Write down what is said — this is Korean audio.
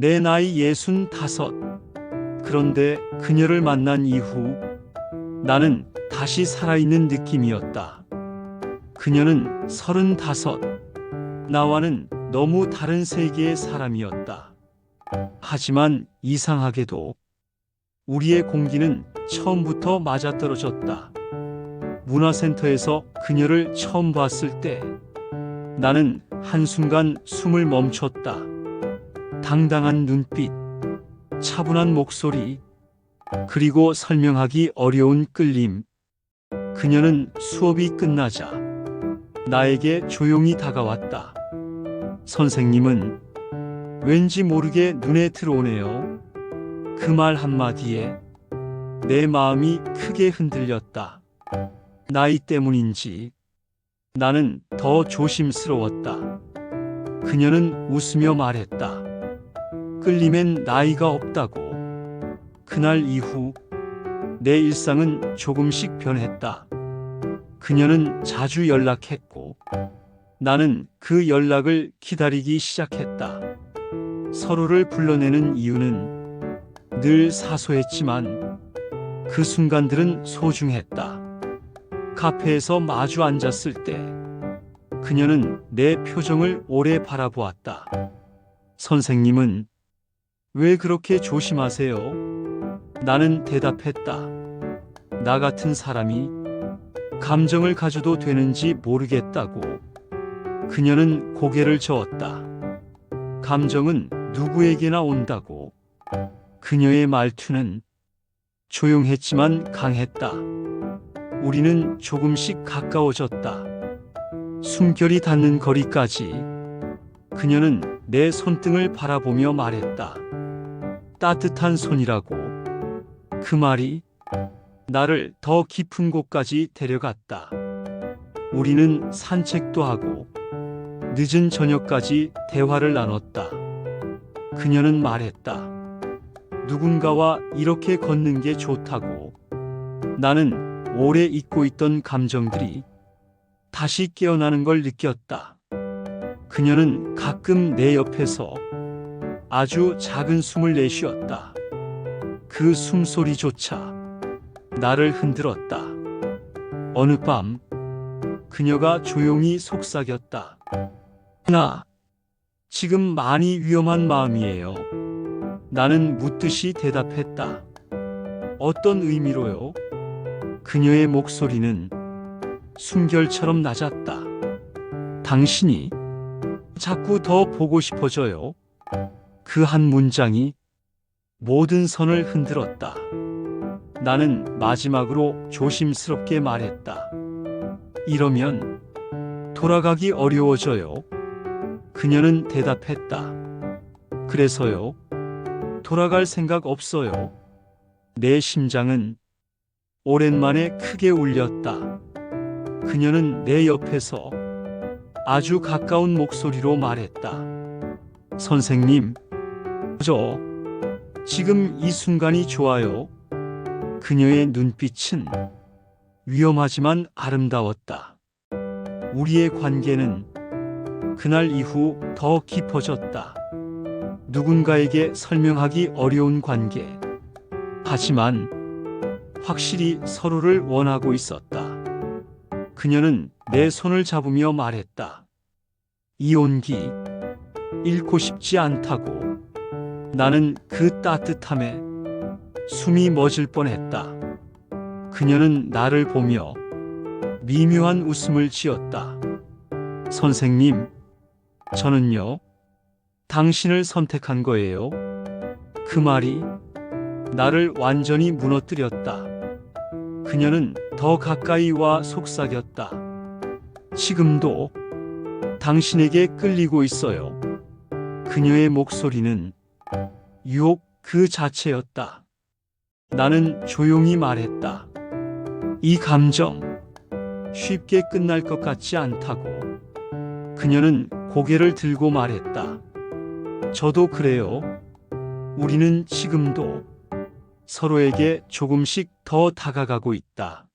내 나이 예순 다섯. 그런데 그녀를 만난 이후 나는 다시 살아있는 느낌이었다. 그녀는 서른 다섯. 나와는 너무 다른 세계의 사람이었다. 하지만 이상하게도 우리의 공기는 처음부터 맞아떨어졌다. 문화센터에서 그녀를 처음 봤을 때 나는 한순간 숨을 멈췄다. 당당한 눈빛, 차분한 목소리, 그리고 설명하기 어려운 끌림. 그녀는 수업이 끝나자 나에게 조용히 다가왔다. 선생님은 왠지 모르게 눈에 들어오네요. 그 말 한마디에 내 마음이 크게 흔들렸다. 나이 때문인지 나는 더 조심스러웠다. 그녀는 웃으며 말했다. 끌림엔 나이가 없다고. 그날 이후 내 일상은 조금씩 변했다. 그녀는 자주 연락했고 나는 그 연락을 기다리기 시작했다. 서로를 불러내는 이유는 늘 사소했지만 그 순간들은 소중했다. 카페에서 마주 앉았을 때 그녀는 내 표정을 오래 바라보았다. 선생님은 왜 그렇게 조심하세요? 나는 대답했다. 나 같은 사람이 감정을 가져도 되는지 모르겠다고. 그녀는 고개를 저었다. 감정은 누구에게나 온다고. 그녀의 말투는 조용했지만 강했다. 우리는 조금씩 가까워졌다. 숨결이 닿는 거리까지 그녀는 내 손등을 바라보며 말했다. 따뜻한 손이라고. 그 말이 나를 더 깊은 곳까지 데려갔다. 우리는 산책도 하고 늦은 저녁까지 대화를 나눴다. 그녀는 말했다. 누군가와 이렇게 걷는 게 좋다고. 나는 오래 잊고 있던 감정들이 다시 깨어나는 걸 느꼈다. 그녀는 가끔 내 옆에서 아주 작은 숨을 내쉬었다. 그 숨소리조차 나를 흔들었다. 어느 밤 그녀가 조용히 속삭였다. 나 지금 많이 위험한 마음이에요. 나는 묻듯이 대답했다. 어떤 의미로요? 그녀의 목소리는 숨결처럼 낮았다. 당신이 자꾸 더 보고 싶어져요. 그 한 문장이 모든 선을 흔들었다. 나는 마지막으로 조심스럽게 말했다. 이러면 돌아가기 어려워져요. 그녀는 대답했다. 그래서요. 돌아갈 생각 없어요. 내 심장은 오랜만에 크게 울렸다. 그녀는 내 옆에서 아주 가까운 목소리로 말했다. 선생님, 저 지금 이 순간이 좋아요. 그녀의 눈빛은 위험하지만 아름다웠다. 우리의 관계는 그날 이후 더 깊어졌다. 누군가에게 설명하기 어려운 관계. 하지만 확실히 서로를 원하고 있었다. 그녀는 내 손을 잡으며 말했다. 이 온기 잃고 싶지 않다고. 나는 그 따뜻함에 숨이 멎을 뻔했다. 그녀는 나를 보며 미묘한 웃음을 지었다. 선생님, 저는요, 당신을 선택한 거예요. 그 말이 나를 완전히 무너뜨렸다. 그녀는 더 가까이 와 속삭였다. 지금도 당신에게 끌리고 있어요. 그녀의 목소리는 유혹 그 자체였다. 나는 조용히 말했다. 이 감정 쉽게 끝날 것 같지 않다고. 그녀는 고개를 들고 말했다. 저도 그래요. 우리는 지금도 서로에게 조금씩 더 다가가고 있다.